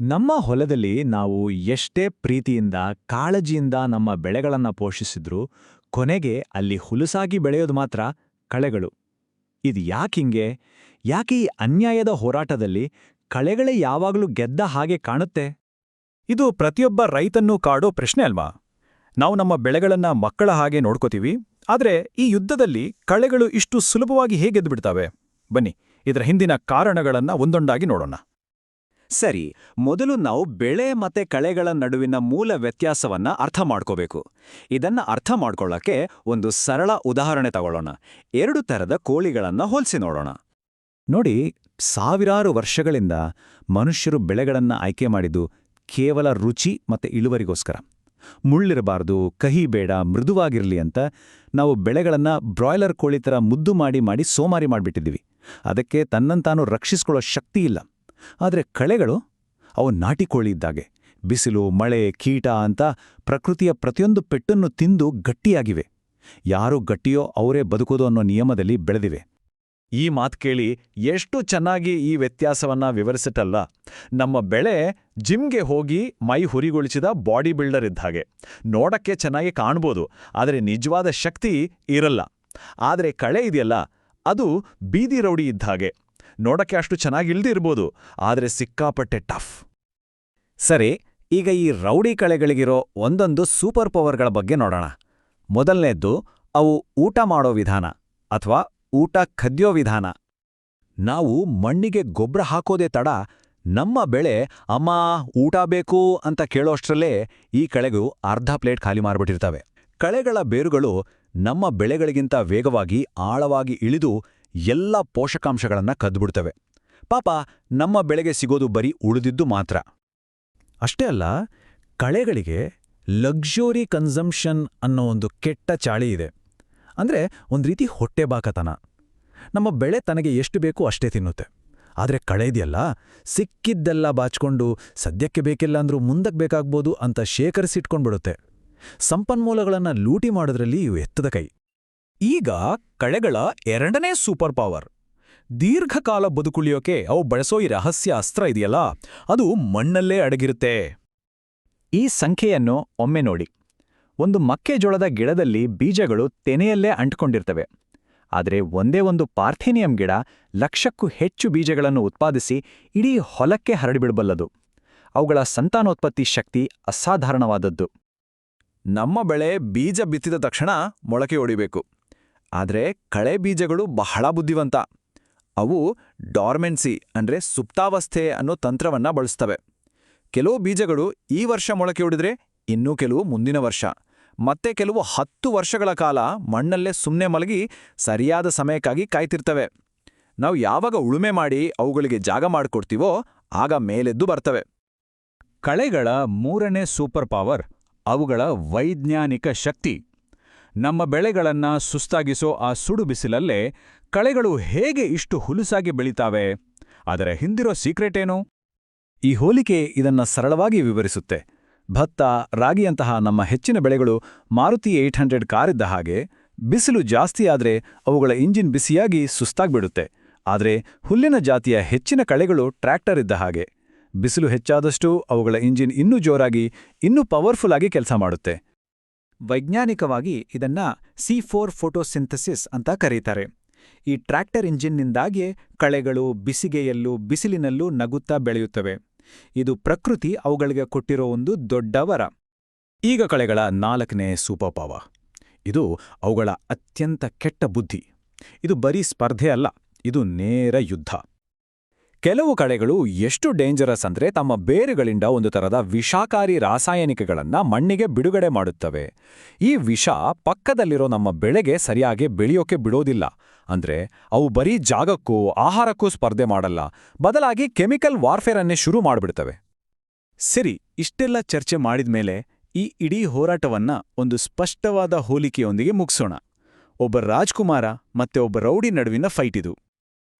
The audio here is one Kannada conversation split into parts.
ನಮ್ಮ ಹೊಲದಲ್ಲಿ ನಾವು ಎಷ್ಟೇ ಪ್ರೀತಿಯಿಂದ, ಕಾಳಜಿಯಿಂದ ನಮ್ಮ ಬೆಳೆಗಳನ್ನ ಪೋಷಿಸಿದ್ರೂ ಕೊನೆಗೆ ಅಲ್ಲಿ ಹುಲುಸಾಗಿ ಬೆಳೆಯೋದು ಮಾತ್ರ ಕಳೆಗಳು. ಇದು ಯಾಕಿಂಗೆ ಯಾಕೆ ಈ ಅನ್ಯಾಯದ ಹೋರಾಟದಲ್ಲಿ ಕಳೆಗಳೇ ಯಾವಾಗಲೂ ಗೆದ್ದ ಹಾಗೆ ಕಾಣುತ್ತೆ? ಇದು ಪ್ರತಿಯೊಬ್ಬ ರೈತನ್ನೂ ಕಾಡೋ ಪ್ರಶ್ನೆ ಅಲ್ವಾ? ನಾವು ನಮ್ಮ ಬೆಳೆಗಳನ್ನ ಮಕ್ಕಳ ಹಾಗೆ ನೋಡ್ಕೋತೀವಿ, ಆದರೆ ಈ ಯುದ್ಧದಲ್ಲಿ ಕಳೆಗಳು ಇಷ್ಟು ಸುಲಭವಾಗಿ ಹೇಗೆ ಗೆದ್ದುಬಿಡ್ತಾವೆ? ಬನ್ನಿ, ಇದರ ಹಿಂದಿನ ಕಾರಣಗಳನ್ನ ಒಂದೊಂದಾಗಿ ನೋಡೋಣ. ಸರಿ, ಮೊದಲು ನಾವು ಬೆಳೆ ಮತ್ತೆ ಕಳೆಗಳ ನಡುವಿನ ಮೂಲ ವ್ಯತ್ಯಾಸವನ್ನ ಅರ್ಥ ಮಾಡ್ಕೋಬೇಕು. ಇದನ್ನ ಅರ್ಥ ಮಾಡ್ಕೊಳ್ಳೋಕ್ಕೆ ಒಂದು ಸರಳ ಉದಾಹರಣೆ ತಗೊಳ್ಳೋಣ. ಎರಡು ಥರದ ಕೋಳಿಗಳನ್ನ ಹೋಲಿಸಿ ನೋಡೋಣ. ನೋಡಿ, ಸಾವಿರಾರು ವರ್ಷಗಳಿಂದ ಮನುಷ್ಯರು ಬೆಳೆಗಳನ್ನ ಆಯ್ಕೆ ಮಾಡಿದ್ದು ಕೇವಲ ರುಚಿ ಮತ್ತೆ ಇಳುವರಿಗೋಸ್ಕರ. ಮುಳ್ಳಿರಬಾರ್ದು, ಕಹಿ ಬೇಡ, ಮೃದುವಾಗಿರಲಿ ಅಂತ ನಾವು ಬೆಳೆಗಳನ್ನ ಬ್ರಾಯ್ಲರ್ ಕೋಳಿ ಥರ ಮುದ್ದು ಮಾಡಿ ಮಾಡಿ ಸೋಮಾರಿ ಮಾಡಿಬಿಟ್ಟಿದ್ದೀವಿ. ಅದಕ್ಕೆ ತನ್ನಂತಾನು ರಕ್ಷಿಸ್ಕೊಳ್ಳೋ ಶಕ್ತಿ ಇಲ್ಲ. ಆದರೆ ಕಳೆಗಳು ಅವು ನಾಟಿಕೋಳಿ ಇದ್ದಾಗೆ ಬಿಸಿಲು, ಮಳೆ, ಕೀಟ ಅಂತ ಪ್ರಕೃತಿಯ ಪ್ರತಿಯೊಂದು ಪೆಟ್ಟನ್ನು ತಿಂದು ಗಟ್ಟಿಯಾಗಿವೆ. ಯಾರು ಗಟ್ಟಿಯೋ ಅವರೇ ಬದುಕೋದು ಅನ್ನೋ ನಿಯಮದಲ್ಲಿ ಬೆಳೆದಿವೆ. ಈ ಮಾತು ಕೇಳಿ ಎಷ್ಟು ಚೆನ್ನಾಗಿ ಈ ವ್ಯತ್ಯಾಸವನ್ನ ವಿವರಿಸಿಟಲ್ಲ ನಮ್ಮ ಬೆಳೆ ಜಿಮ್ಗೆ ಹೋಗಿ ಮೈ ಹುರಿಗೊಳಿಸಿದ ಬಾಡಿ ಬಿಲ್ಡರ್ ಇದ್ದ ಹಾಗೆ. ನೋಡಕ್ಕೆ ಚೆನ್ನಾಗಿ ಕಾಣ್ಬೋದು, ಆದರೆ ನಿಜವಾದ ಶಕ್ತಿ ಇರಲ್ಲ. ಆದರೆ ಕಳೆ ಇದೆಯಲ್ಲ, ಅದು ಬೀದಿ ರೌಡಿ ಇದ್ದ ಹಾಗೆ. ನೋಡಕ್ಕೆ ಅಷ್ಟು ಚೆನ್ನಾಗಿ ಇಲ್ದಿರ್ಬೋದು ಆದರೆ ಸಿಕ್ಕಾಪಟ್ಟೆ ಟಫ್. ಸರಿ, ಈಗ ಈ ರೌಡಿ ಕಳೆಗಳಿಗಿರೋ ಒಂದೊಂದು ಸೂಪರ್ ಪವರ್ಗಳ ಬಗ್ಗೆ ನೋಡೋಣ. ಮೊದಲನೇದ್ದು, ಅವು ಊಟ ಮಾಡೋ ವಿಧಾನ, ಅಥವಾ ಊಟ ಖದ್ಯೋ ವಿಧಾನ. ನಾವು ಮಣ್ಣಿಗೆ ಗೊಬ್ಬರ ಹಾಕೋದೇ ತಡ, ನಮ್ಮ ಬೆಳೆ ಅಮ್ಮ ಊಟ ಬೇಕು ಅಂತ ಕೇಳೋಷ್ಟರಲ್ಲೇ ಈ ಕಳೆಗೂ ಅರ್ಧ ಪ್ಲೇಟ್ ಖಾಲಿ ಮಾರ್ಬಿಟ್ಟಿರ್ತವೆ ಕಳೆಗಳ ಬೇರುಗಳು ನಮ್ಮ ಬೆಳೆಗಳಿಗಿಂತ ವೇಗವಾಗಿ ಆಳವಾಗಿ ಇಳಿದು ಎಲ್ಲ ಪೋಷಕಾಂಶಗಳನ್ನ ಕದ್ಬಿಡ್ತವೆ. ಪಾಪ ನಮ್ಮ ಬೆಳೆಗೆ ಸಿಗೋದು ಬರೀ ಉಳಿದಿದ್ದು ಮಾತ್ರ. ಅಷ್ಟೇ ಅಲ್ಲ, ಕಳೆಗಳಿಗೆ ಲಕ್ಸುರಿ ಕನ್ಸಂಪ್ಷನ್ ಅನ್ನೋ ಒಂದು ಕೆಟ್ಟ ಚಾಳಿ ಇದೆ. ಅಂದ್ರೆ ಒಂದು ರೀತಿ ಹೊಟ್ಟೆಬಾಕತನ ನಮ್ಮ ಬೆಳೆ ತನಗೆ ಎಷ್ಟು ಬೇಕೋ ಅಷ್ಟೇ ತಿನ್ನುತ್ತೆ. ಆದರೆ ಕಳೆ ಇದೆಯಲ್ಲ, ಸಿಕ್ಕಿದ್ದೆಲ್ಲ ಬಾಚ್ಕೊಂಡು ಸದ್ಯಕ್ಕೆ ಬೇಕಿಲ್ಲ ಅಂದ್ರೂ ಮುಂದಕ್ಕೆ ಬೇಕಾಗ್ಬೋದು ಅಂತ ಶೇಖರಿಸಿಟ್ಕೊಂಡ್ಬಿಡುತ್ತೆ. ಸಂಪನ್ಮೂಲಗಳನ್ನ ಲೂಟಿ ಮಾಡೋದ್ರಲ್ಲಿ ಇವು ಎತ್ತದ ಕೈ. ಈಗ ಕಳೆಗಳ ಎರಡನೇ ಸೂಪರ್ ಪವರ್ ದೀರ್ಘಕಾಲ ಬದುಕುಳಿಯೋಕೆ ಅವು ಬಳಸೋ ಈ ರಹಸ್ಯ ಅಸ್ತ್ರ ಇದೆಯಲ್ಲ, ಅದು ಮಣ್ಣಲ್ಲೇ ಅಡಗಿರುತ್ತೆ. ಈ ಸಂಖ್ಯೆಯನ್ನು ಒಮ್ಮೆ ನೋಡಿ. ಒಂದು ಮಕ್ಕೆಜೋಳದ ಗಿಡದಲ್ಲಿ ಬೀಜಗಳು ತೆನೆಯಲ್ಲೇ ಅಂಟ್ಕೊಂಡಿರ್ತವೆ. ಆದರೆ ಒಂದೇ ಒಂದು ಪಾರ್ಥೇನಿಯಂ ಗಿಡ ಲಕ್ಷಕ್ಕೂ ಹೆಚ್ಚು ಬೀಜಗಳನ್ನು ಉತ್ಪಾದಿಸಿ ಇಡೀ ಹೊಲಕ್ಕೆ ಹರಡಿಬಿಡಬಲ್ಲದು ಅವುಗಳ ಸಂತಾನೋತ್ಪತ್ತಿ ಶಕ್ತಿ ಅಸಾಧಾರಣವಾದದ್ದು. ನಮ್ಮ ಬೆಳೆ ಬೀಜ ಬಿತ್ತಿದ ತಕ್ಷಣ ಮೊಳಕೆ ಒಡಿಬೇಕು. ಆದರೆ ಕಳೆ ಬೀಜಗಳು ಬಹಳ ಬುದ್ಧಿವಂತ. ಅವು ಡಾರ್ಮೆನ್ಸಿ ಅಂದ್ರೆ ಸುಪ್ತಾವಸ್ಥೆ ಅನ್ನೋ ತಂತ್ರವನ್ನ ಬಳಸ್ತವೆ. ಕೆಲವು ಬೀಜಗಳು ಈ ವರ್ಷ ಮೊಳಕೆ ಒಡಿದ್ರೆ ಇನ್ನೂ ಕೆಲವು ಮುಂದಿನ ವರ್ಷ. ಮತ್ತೆ ಕೆಲವು ಹತ್ತು ವರ್ಷಗಳ ಕಾಲ ಮಣ್ಣಲ್ಲೇ ಸುಮ್ಮನೆ ಮಲಗಿ ಸರಿಯಾದ ಸಮಯಕ್ಕಾಗಿ ಕಾಯ್ತಿರ್ತವೆ. ನಾವು ಯಾವಾಗ ಉಳುಮೆ ಮಾಡಿ ಅವುಗಳಿಗೆ ಜಾಗ ಮಾಡಿಕೊಡ್ತೀವೋ ಆಗ ಮೇಲೆದ್ದು ಬರ್ತವೆ. ಕಳೆಗಳ ಮೂರನೇ ಸೂಪರ್ ಪವರ್ ಅವುಗಳ ವೈಜ್ಞಾನಿಕ ಶಕ್ತಿ. ನಮ್ಮ ಬೆಳೆಗಳನ್ನ ಸುಸ್ತಾಗಿಸೋ ಆ ಸುಡು ಬಿಸಿಲಲ್ಲೇ ಕಳೆಗಳು ಹೇಗೆ ಇಷ್ಟು ಹುಲುಸಾಗಿ ಬೆಳೀತಾವೆ? ಅದರ ಹಿಂದಿರೋ ಸೀಕ್ರೆಟ್ ಏನು ಈ ಹೋಲಿಕೆ ಇದನ್ನ ಸರಳವಾಗಿ ವಿವರಿಸುತ್ತೆ. ಭತ್ತ, ರಾಗಿಯಂತಹ ನಮ್ಮ ಹೆಚ್ಚಿನ ಬೆಳೆಗಳು ಮಾರುತಿ ಏಟ್ ಹಂಡ್ರೆಡ್ ಕಾರಿದ್ದ ಹಾಗೆ ಬಿಸಿಲು ಜಾಸ್ತಿಯಾದ್ರೆ ಅವುಗಳ ಇಂಜಿನ್ ಬಿಸಿಯಾಗಿ ಸುಸ್ತಾಗ್ಬಿಡುತ್ತೆ. ಆದರೆ ಹುಲ್ಲಿನ ಜಾತಿಯ ಹೆಚ್ಚಿನ ಕಳೆಗಳು ಟ್ರ್ಯಾಕ್ಟರ್ ಇದ್ದ ಹಾಗೆ. ಬಿಸಿಲು ಹೆಚ್ಚಾದಷ್ಟು ಅವುಗಳ ಇಂಜಿನ್ ಇನ್ನೂ ಜೋರಾಗಿ ಇನ್ನೂ ಪವರ್ಫುಲ್ ಆಗಿ ಕೆಲಸ ಮಾಡುತ್ತೆ. ವೈಜ್ಞಾನಿಕವಾಗಿ ಇದನ್ನ ಸಿ ಫೋರ್ ಫೋಟೋಸಿಂಥಸಿಸ್ ಅಂತ ಕರೀತಾರೆ. ಈ ಟ್ರ್ಯಾಕ್ಟರ್ ಇಂಜಿನ್ನಿಂದಾಗಿಯೇ ಕಳೆಗಳು ಬಿಸಿಗೆಯಲ್ಲೂ ಬಿಸಿಲಿನಲ್ಲೂ ನಗುತ್ತಾ ಬೆಳೆಯುತ್ತವೆ. ಇದು ಪ್ರಕೃತಿ ಅವುಗಳಿಗೆ ಕೊಟ್ಟಿರೋ ಒಂದು ದೊಡ್ಡ ವರ. ಈಗ ಕಳೆಗಳ ನಾಲ್ಕನೇ ಸೂಪರ್ ಪವರ್ ಇದು ಅವುಗಳ ಅತ್ಯಂತ ಕೆಟ್ಟ ಬುದ್ಧಿ. ಇದು ಬರೀ ಸ್ಪರ್ಧೆ ಅಲ್ಲ, ಇದು ನೇರ ಯುದ್ಧ. ಕೆಲವು ಕಳೆಗಳು ಎಷ್ಟು ಡೇಂಜರಸ್ ಅಂದ್ರೆ ತಮ್ಮ ಬೇರುಗಳಿಂದ ಒಂದು ತರದ ವಿಷಾಕಾರಿ ರಾಸಾಯನಿಕಗಳನ್ನ ಮಣ್ಣಿಗೆ ಬಿಡುಗಡೆ ಮಾಡುತ್ತವೆ. ಈ ವಿಷ ಪಕ್ಕದಲ್ಲಿರೋ ನಮ್ಮ ಬೆಳೆಗೆ ಸರಿಯಾಗಿ ಬೆಳೆಯೋಕೆ ಬಿಡೋದಿಲ್ಲ. ಅಂದ್ರೆ ಅವು ಬರೀ ಜಾಗಕ್ಕೂ, ಆಹಾರಕ್ಕೂ ಸ್ಪರ್ಧೆ ಮಾಡಲ್ಲ. ಬದಲಾಗಿ ಕೆಮಿಕಲ್ ವಾರ್ಫೇರ್ ಅನ್ನೇ ಶುರು ಮಾಡಿಬಿಡ್ತವೆ. ಸರಿ, ಇಷ್ಟೆಲ್ಲ ಚರ್ಚೆ ಮಾಡಿದ್ಮೇಲೆ ಈ ಇಡೀ ಹೋರಾಟವನ್ನ ಒಂದು ಸ್ಪಷ್ಟವಾದ ಹೋಲಿಕೆಯೊಂದಿಗೆ ಮುಗಿಸೋಣ. ಒಬ್ಬ ರಾಜ್ಕುಮಾರ ಮತ್ತೆ ಒಬ್ಬ ರೌಡಿ ನಡುವಿನ ಫೈಟ್ ಇದು.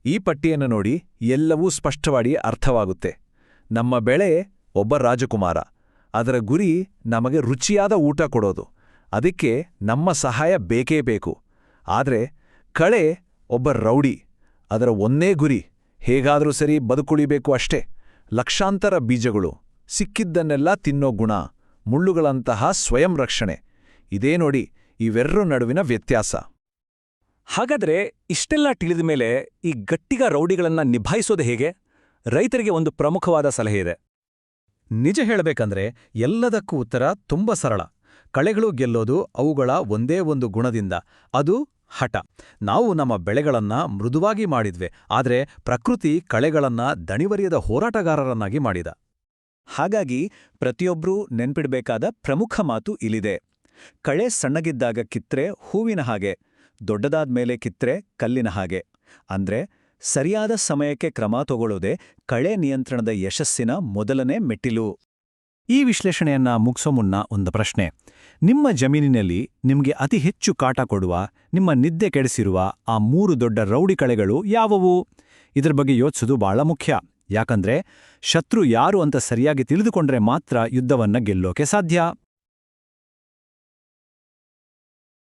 ಈ ಪಟ್ಟಿಯನ್ನು ನೋಡಿ ಎಲ್ಲವೂ ಸ್ಪಷ್ಟವಾಗಿ ಅರ್ಥವಾಗುತ್ತೆ. ನಮ್ಮ ಬೆಳೆ ಒಬ್ಬ ರಾಜಕುಮಾರ. ಅದರ ಗುರಿ ನಮಗೆ ರುಚಿಯಾದ ಊಟ ಕೊಡೋದು. ಅದಕ್ಕೆ ನಮ್ಮ ಸಹಾಯ ಬೇಕೇ ಬೇಕು. ಆದರೆ ಕಳೆ ಒಬ್ಬ ರೌಡಿ. ಅದರ ಒಂದೇ ಗುರಿ, ಹೇಗಾದರೂ ಸರಿ ಬದುಕುಳಿಬೇಕು ಅಷ್ಟೇ. ಲಕ್ಷಾಂತರ ಬೀಜಗಳು, ಸಿಕ್ಕಿದ್ದನ್ನೆಲ್ಲ ತಿನ್ನೋ ಗುಣ, ಮುಳ್ಳುಗಳಂತಹ ಸ್ವಯಂ ರಕ್ಷಣೆ. ಇದೇ ನೋಡಿ ಇವೆರ್ರ ನಡುವಿನ ವ್ಯತ್ಯಾಸ. ಹಾಗಾದ್ರೆ ಇಷ್ಟೆಲ್ಲ ತಿಳಿದ ಮೇಲೆ ಈ ಗಟ್ಟಿಗ ರೌಡಿಗಳನ್ನ ನಿಭಾಯಿಸೋದು ಹೇಗೆ? ರೈತರಿಗೆ ಒಂದು ಪ್ರಮುಖವಾದ ಸಲಹೆ ಇದೆ. ನಿಜ ಹೇಳಬೇಕಂದ್ರೆ ಎಲ್ಲದಕ್ಕೂ ಉತ್ತರ ತುಂಬ ಸರಳ. ಕಳೆಗಳು ಗೆಲ್ಲೋದು ಅವುಗಳ ಒಂದೇ ಒಂದು ಗುಣದಿಂದ. ಅದು ಹಠ. ನಾವು ನಮ್ಮ ಬೆಳೆಗಳನ್ನ ಮೃದುವಾಗಿ ಮಾಡಿದ್ವೆ. ಆದರೆ ಪ್ರಕೃತಿ ಕಳೆಗಳನ್ನ ದಣಿವರಿಯದ ಹೋರಾಟಗಾರರನ್ನಾಗಿ ಮಾಡಿದ. ಹಾಗಾಗಿ ಪ್ರತಿಯೊಬ್ಬರೂ ನೆನ್ಪಿಡಬೇಕಾದ ಪ್ರಮುಖ ಮಾತು ಇಲ್ಲಿದೆ. ಕಳೆ ಸಣ್ಣಗಿದ್ದಾಗ ಕಿತ್ರೆ ಹೂವಿನ ಹಾಗೆ. ದೊಡ್ಡದಾದ್ಮೇಲೆ ಕಿತ್ರೆ ಕಲ್ಲಿನ ಹಾಗೆ. ಅಂದ್ರೆ ಸರಿಯಾದ ಸಮಯಕ್ಕೆ ಕ್ರಮ ತಗೊಳ್ಳೋದೆ ಕಳೆ ನಿಯಂತ್ರಣದ ಯಶಸ್ಸಿನ ಮೊದಲನೇ ಮೆಟ್ಟಿಲು. ಈ ವಿಶ್ಲೇಷಣೆಯನ್ನ ಮುಗಿಸೋ ಮುನ್ನ ಒಂದು ಪ್ರಶ್ನೆ. ನಿಮ್ಮ ಜಮೀನಿನಲ್ಲಿ ನಿಮಗೆ ಅತಿ ಹೆಚ್ಚು ಕಾಟ ಕೊಡುವ, ನಿಮ್ಮ ನಿದ್ದೆ ಕೆಡಿಸಿರುವ ಆ ಮೂರು ದೊಡ್ಡ ರೌಡಿ ಕಳೆಗಳು ಯಾವುವು? ಇದರ ಬಗ್ಗೆ ಯೋಚಿಸೋದು ಬಹಳ ಮುಖ್ಯ. ಯಾಕಂದ್ರೆ ಶತ್ರು ಯಾರು ಅಂತ ಸರಿಯಾಗಿ ತಿಳಿದುಕೊಂಡ್ರೆ ಮಾತ್ರ ಯುದ್ಧವನ್ನ ಗೆಲ್ಲೋಕೆ ಸಾಧ್ಯ.